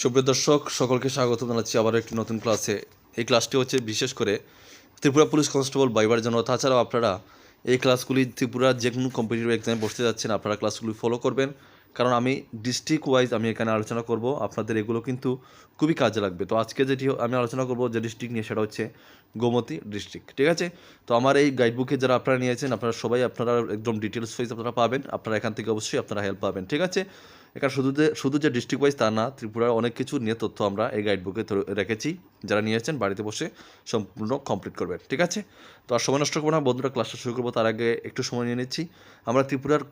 সুপ্রিয় দর্শক, সকলকে স্বাগত জানাচ্ছি আবার একটি নতুন ক্লাসে। এই ক্লাসটি হচ্ছে বিশেষ করে ত্রিপুরা পুলিশ কনস্টেবল বাইবার জন্য তাছাড়াও আপনারা এই ক্লাসগুলি ত্রিপুরার যে কোনো কম্পিটিটিভ এক্সামে বসতে যাচ্ছেন, আপনারা ক্লাসগুলি ফলো করবেন। কারণ আমি ডিস্ট্রিক্ট ওয়াইজ আমি এখানে আলোচনা করব, আপনাদের এগুলো কিন্তু খুবই কাজে লাগবে। তো আজকে যেটি আমি আলোচনা করব যে ডিস্ট্রিক্ট নিয়ে, সেটা হচ্ছে গোমতী ডিস্ট্রিক্ট ঠিক আছে? তো আমার এই গাইডবুকে যারা আপনারা নিয়েছেন, আপনারা সবাই আপনারা একদম ডিটেলস ওয়াইজ আপনারা পাবেন। আপনারা এখান থেকে অবশ্যই আপনারা হেল্প পাবেন, ঠিক আছে? এখানে শুধু যে শুধু যে ডিস্ট্রিক্ট ওয়াইজ তা না, ত্রিপুরার অনেক কিছু নিয়ে তথ্য আমরা এই গাইডবুকে রেখেছি। যারা নিয়ে নিয়েছেন বাড়িতে বসে সম্পূর্ণ কমপ্লিট করবেন, ঠিক আছে? তো আর সময় নষ্ট করব না, বন্ধুরা ক্লাসটা শুরু করব, তার আগে একটু সময় নিয়ে নিচ্ছি। আমরা ত্রিপুরার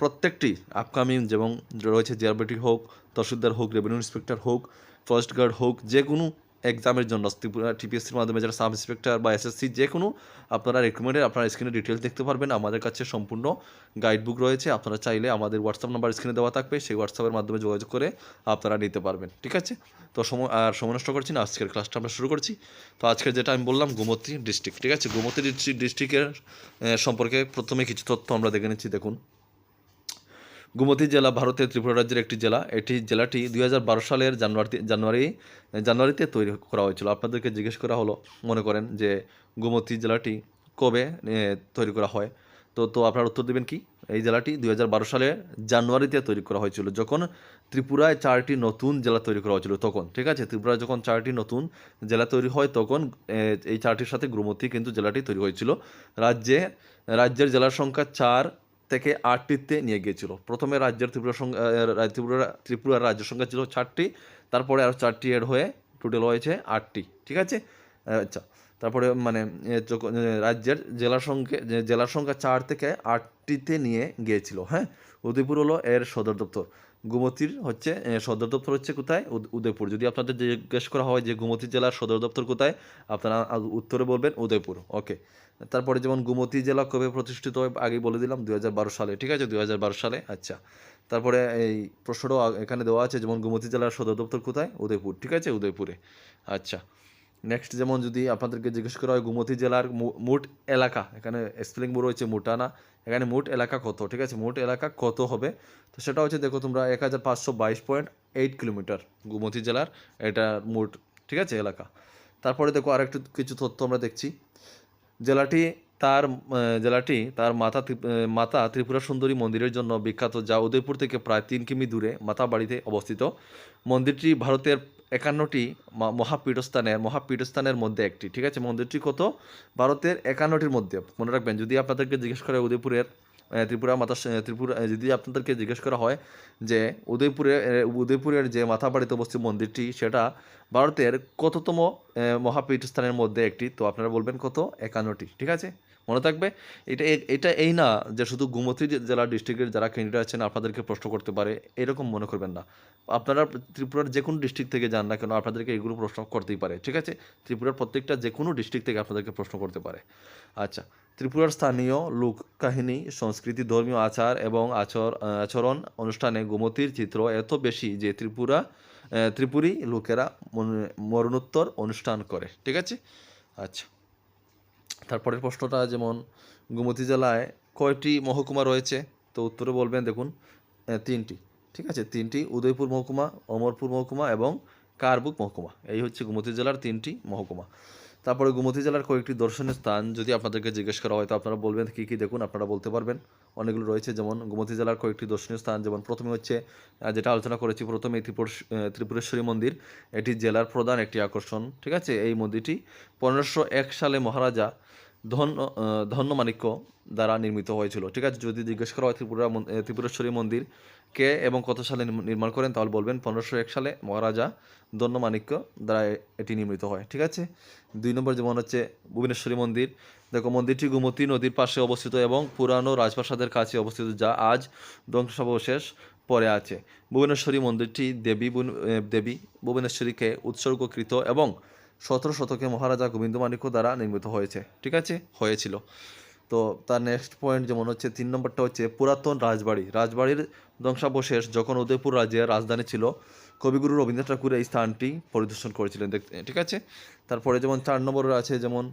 প্রত্যেকটি আপকামিং যেমন রয়েছে জিআরবিটি হোক, তহসিলদার হোক রেভিনিউ ইন্সপেক্টর হোক ফরেস্ট গার্ড হোক যে কোনো এক্সামের জন্য, ত্রিপুরা টিপিএসসির মাধ্যমে যারা সাব ইন্সপেক্টর বা এসএসসি যে কোনো আপনারা রেকমেন্ডেড আপনারা স্ক্রিনে ডিটেলস দেখতে পারবেন। আমাদের কাছে সম্পূর্ণ গাইডবুক রয়েছে। আপনারা চাইলে আমাদের হোয়াটসঅ্যাপ নাম্বার স্ক্রিনে দেওয়া থাকবে। সেই হোয়াটসঅ্যাপের মাধ্যমে যোগাযোগ করে আপনারা নিতে পারবেন। ঠিক আছে? তো সময়, আর সময় নষ্ট করছি না। আজকের ক্লাসটা আমরা শুরু করছি। তো আজকের যেটা আমি বললাম, গোমতী ডিস্ট্রিক্ট ঠিক আছে? গোমতী ডিস্ট্রিক্টের সম্পর্কে প্রথমে কিছু তথ্য আমরা দেখে নিচ্ছি। দেখুন। গোমতী জেলা ভারতের ত্রিপুরা রাজ্যের একটি জেলা। এটি জেলাটি দুই হাজার বারো সালের জানুয়ারি জানুয়ারি, জানুয়ারিতে তৈরি করা হয়েছিল। আপনাদেরকে জিজ্ঞেস করা হলো, মনে করেন যে গোমতী জেলাটি কবে তৈরি করা হয়? তো তো আপনারা উত্তর দেবেন কি? এই জেলাটি দুই সালে জানুয়ারিতে তৈরি করা হয়েছিল। যখন ত্রিপুরায় চারটি নতুন জেলা তৈরি করা হয়েছিল, তখন, ঠিক আছে? ত্রিপুরায় যখন চারটি নতুন জেলা তৈরি হয়, তখন এই চারটির সাথে গোমতী কিন্তু জেলাটি তৈরি হয়েছিল। রাজ্যে রাজ্যের জেলার সংখ্যা চার থেকে আটটিতে নিয়ে গিয়েছিল। প্রথমে রাজ্যের ত্রিপুরা সংখ্যা ত্রিপুরা, ত্রিপুরার রাজ্য সংখ্যা ছিল চারটি। তারপরে আরও চারটি এড হয়ে টোটাল হয়েছে আটটি, ঠিক আছে? আচ্ছা তারপরে মানে রাজ্যের জেলার সংখ্যা জেলার সংখ্যা চার থেকে আটটিতে নিয়ে গিয়েছিল হ্যাঁ? উদয়পুর হলো এর সদর দপ্তর। গোমতীর হচ্ছে সদর দপ্তর হচ্ছে কোথায়? উদয়পুর। যদি আপনাদের জিজ্ঞেস করা হয় যে গোমতী জেলার সদর দপ্তর কোথায়, আপনারা উত্তরে বলবেন উদয়পুর। ওকে তারপরে যেমন গোমতী জেলা কবে প্রতিষ্ঠিত আগেই বলে দিলাম দু হাজার বারো সালে, ঠিক আছে? দু হাজার বারো সালে আচ্ছা। তারপরে এই প্রশ্নটাও এখানে দেওয়া আছে, যেমন গোমতী জেলার সদর দপ্তর কোথায়? উদয়পুর, ঠিক আছে? উদয়পুরে আচ্ছা। নেক্সট যেমন যদি আপনাদেরকে জিজ্ঞেস করা হয়, গোমতী জেলার মোট এলাকা, এখানে স্পেলিং বড় রয়েছে মোটানা, এখানে মোট এলাকা কত, ঠিক আছে? মোট এলাকা কত হবে? তো সেটা হচ্ছে, দেখো তোমরা, এক হাজার পাঁচশো বাইশ পয়েন্ট এইট কিলোমিটার গোমতী জেলার এটা মোট, ঠিক আছে, এলাকা। তারপরে দেখো আরেকটু কিছু তথ্য আমরা দেখছি। জেলাটি তার জেলাটি তার মাতা ত্রি- মাতা ত্রিপুরা সুন্দরী মন্দিরের জন্য বিখ্যাত, যা উদয়পুর থেকে প্রায় তিন কিমি দূরে মাতা বাড়িতে অবস্থিত। মন্দিরটি ভারতের একান্নটি মহাপীঠস্থানের মহাপীঠস্থানের মধ্যে একটি। ঠিক আছে, মন্দিরটি কত? ভারতের একান্নটির মধ্যে। মনে রাখবেন, যদি আপনাদেরকে জিজ্ঞেস করে উদয়পুরের ত্রিপুরা মাতা ত্রিপুরা যদি আপনাদেরকে জিজ্ঞেস করা হয় যে উদয়পুরে উদয়পুরের যে মাথা বাড়িতে অবস্থিত মন্দিরটি, সেটা ভারতের কততম মহাপীঠ স্থানের মধ্যে একটি? তো আপনারা বলবেন কত? একান্নটি, ঠিক আছে? মনে থাকবে? এটা এটা এই না যে শুধু গোমতী জেলা ডিস্ট্রিক্টের যারা ক্যান্ডিডেট আছেন আপনাদেরকে প্রশ্ন করতে পারে, এরকম মনে করবেন না। আপনারা ত্রিপুরার যে কোনো ডিস্ট্রিক্ট থেকে যান না কেন, আপনাদেরকে এগুলো প্রশ্ন করতেই পারে, ঠিক আছে? ত্রিপুরার প্রত্যেকটা যে কোনো ডিস্ট্রিক্ট থেকে আপনাদেরকে প্রশ্ন করতে পারে। আচ্ছা ত্রিপুরার স্থানীয় লোক কাহিনী, সংস্কৃতি, ধর্মীয় আচার এবং আচর আচরণ অনুষ্ঠানে গোমতীর চিত্র এত বেশি যে ত্রিপুরা ত্রিপুরী লোকেরা মরণোত্তর অনুষ্ঠান করে, ঠিক আছে? আচ্ছা। তারপরের প্রশ্নটা যেমন, গোমতী জেলায় কয়টি মহকুমা রয়েছে? তো উত্তরে বলবেন, দেখুন তিনটি। ঠিক আছে? তিনটি, উদয়পুর মহকুমা, অমরপুর মহকুমা এবং কারবুক মহকুমা। এই হচ্ছে গোমতী জেলার তিনটি মহকুমা। তারপরে গোমতী জেলার কয়েকটি দর্শনীয় স্থান যদি আপনাদেরকে জিজ্ঞেস করা হয়, তো আপনারা বলবেন কী কী দেখুন, আপনারা বলতে পারবেন। অনেকগুলো রয়েছে, যেমন গোমতী জেলার কয়েকটি দর্শনীয় স্থান, যেমন প্রথমে হচ্ছে যেটা আলোচনা করেছি প্রথমে ত্রিপুর ত্রিপুরেশ্বরী মন্দির। এটি জেলার প্রধান একটি আকর্ষণ, ঠিক আছে? এই মন্দিরটি পনেরোশো এক সালে মহারাজা ধন্য ধন্যমাণিক্য দ্বারা নির্মিত হয়েছিল। ঠিক আছে, যদি জিজ্ঞেস করা হয় ত্রিপুরা ত্রিপুরেশ্বরী মন্দির কে এবং কত সালে নির্ম- নির্মাণ করেন, তাহলে বলবেন পনেরোশো এক সালে মহারাজা ধন্যমাণিক্য দ্বারা এটি নির্মিত হয়। ঠিক আছে, দুই নম্বর যেমন হচ্ছে ভুবনেশ্বরী মন্দির। দেখো, মন্দিরটি গোমতী নদীর পাশে অবস্থিত এবং পুরানো রাজপ্রাসাদের কাছে অবস্থিত, যা আজ ধ্বংসাবশেষ পরে আছে। ভুবনেশ্বরী মন্দিরটি দেবী দেবী ভুবনেশ্বরীকে উৎসর্গকৃত এবং সতেরো শতকে মহারাজা গোবিন্দমাণিক্য দ্বারা নির্মিত হয়েছে, ঠিক আছে? হয়েছিল। তো তার নেক্সট পয়েন্ট যেমন হচ্ছে, তিন নম্বরটা হচ্ছে পুরাতন রাজবাড়ি। রাজবাড়ির ধ্বংসাবশেষ যখন উদয়পুর রাজ্যের রাজধানী ছিল, কবিগুরু রবীন্দ্রনাথ ঠাকুর এই স্থানটি পরিদর্শন করেছিলেন দেখতে ঠিক আছে? তারপরে যেমন চার নম্বরে আছে যেমন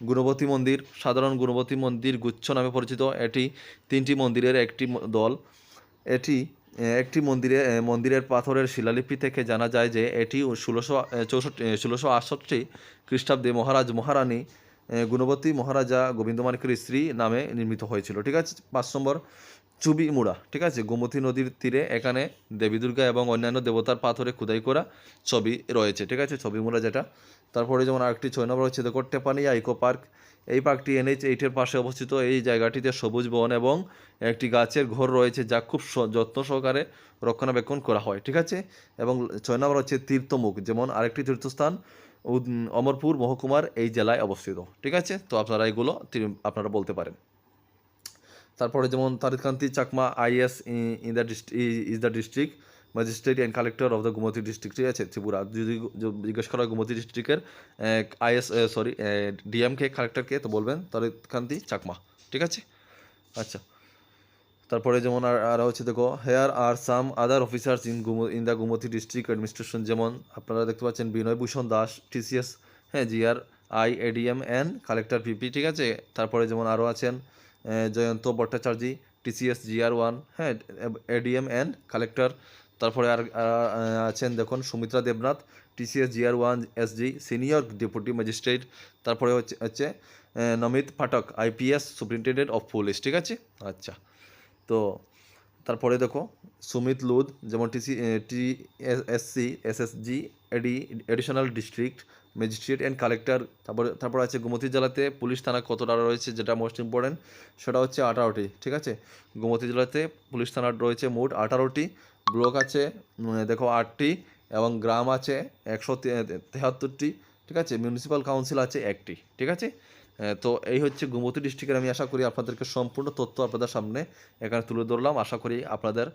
গুণবতী মন্দির, সাধারণ গুণবতী মন্দির গুচ্ছ নামে পরিচিত। এটি তিনটি মন্দিরের একটি দল। এটি একটি মন্দিরে মন্দিরের পাথরের শিলালিপি থেকে জানা যায় যে এটি ষোলোশো চৌষট্টি ষোলোশো আটষট্টি খ্রিস্টাব্দে মহারাজ মহারানী গুণবতী মহারাজা গোবিন্দমাণিকের স্ত্রী নামে নির্মিত হয়েছিল। ঠিক আছে? পাঁচ নম্বর, চুবি মুড়া। ঠিক আছে? গোমতী নদীর তীরে এখানে দেবী দুর্গা এবং অন্যান্য দেবতার পাথরে খোদাই করা ছবি রয়েছে। ঠিক আছে? ছবি মুড়া যেটা। তারপরে যেমন আরেকটি ছয় নম্বর হচ্ছে দেখো, টেপানিয়া ইকো পার্ক। এই পার্কটি এনএইচ এইটের পাশে অবস্থিত। এই জায়গাটিতে সবুজ বন এবং একটি গাছের ঘর রয়েছে যা খুব যত্ন সহকারে রক্ষণাবেক্ষণ করা হয়, ঠিক আছে? এবং ছয় নম্বর হচ্ছে তীর্থমুখ, যেমন আরেকটি তীর্থস্থান অমরপুর মহকুমার এই জেলায় অবস্থিত, ঠিক আছে? তো আপনারা এগুলো আপনারা বলতে পারেন। তারপরে যেমন Tarikanti Chakma IAS in the district is the district. Magistrate and collector of the Gumti district ঠিক আছে, ত্রিপুরা। যদি জিজ্ঞেস করা হয় গুমতি ডিস্ট্রিক্টের আইএস সরি ডিএমকে কালেক্টরকে তো বলবেন তারিকান্তি চাকমা। ঠিক আছে? আচ্ছা। তারপরে যেমন আর আর হচ্ছে, দেখো here are some other officers in Gum in the Gumti district administration যেমন আপনারা দেখতে পাচ্ছেন বিনয় ভূষণ দাস টিসিএস হ্যাঁ GR I ADM N collector PP ঠিক আছে? তারপরে যেমন আরও আছেন Jayanta Bhattacharya TCS GR one হ্যাঁ এডিএম এন কালেক্টর তারপরে আর আছেন দেখুন Sumitra Debnath TCS GR one SG senior deputy magistrate তারপরে হচ্ছে হচ্ছে Namit Pathak IPS superintendent of police ঠিক আছে? আচ্ছা তো তারপরে দেখো সুমিত লুদ, যেমন TC T S C S S G AD additional district magistrate and collector তারপরে, তারপর আছে গোমতী জেলাতে পুলিশ থানা কতটা রয়েছে যেটা মোস্ট ইম্পর্টেন্ট সেটা হচ্ছে আঠারোটি, ঠিক আছে? গোমতী জেলাতে পুলিশ থানা রয়েছে মোট আঠারোটি ব্লক আছে দেখো আটটি এবং গ্রাম আছে একশো তেহাত্তরটি, ঠিক আছে? মিউনিসিপ্যাল কাউন্সিল আছে একটি, ঠিক আছে? তো এই হচ্ছে গোমতী ডিস্ট্রিক্টের আমি আশা করি আপনাদেরকে সম্পূর্ণ তথ্য আপনাদের সামনে এখানে তুলে ধরলাম। আশা করি আপনাদের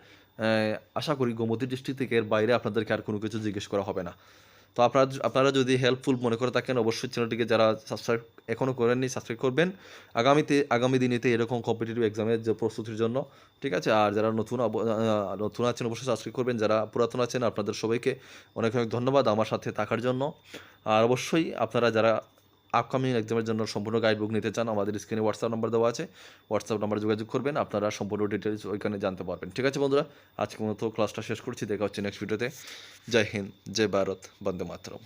আশা করি গোমতী ডিস্ট্রিক্ট থেকে এর বাইরে আপনাদেরকে আর কোনো কিছু জিজ্ঞেস করা হবে না। তো আপনারা আপনারা যদি হেল্পফুল মনে করে থাকেন, অবশ্যই চ্যানেলটিকে যারা সাবস্ক্রাইব এখনও করেননি সাবস্ক্রাইব করবেন। আগামীতে, আগামী দিনেতে এরকম কম্পিটিটিভ এক্সামের যে প্রস্তুতির জন্য, ঠিক আছে? আর যারা নতুন নতুন আছেন, অবশ্যই সাবস্ক্রাইব করবেন। যারা পুরাতন আছেন, আপনাদের সবাইকে অনেক অনেক ধন্যবাদ আমার সাথে থাকার জন্য। আর অবশ্যই আপনারা যারা আপকামিং এক্সামের জন্য সম্পূর্ণ গাইড বুক নিতে চান, আমাদের স্ক্রিনে হোয়াটসঅ্যাপ নাম্বার দেওয়া আছে। হোয়াটসঅ্যাপ নাম্বার যোগাযোগ করবেন, আপনারা সম্পূর্ণ ডিটেলস ওইখানে জানতে পারবেন। ঠিক আছে বন্ধুরা আজকে মতো ক্লাসটা শেষ করছি, দেখা হচ্ছে নেক্সট ভিডিওতে জয় হিন্দ, জয় ভারত, বন্দে মাতরম।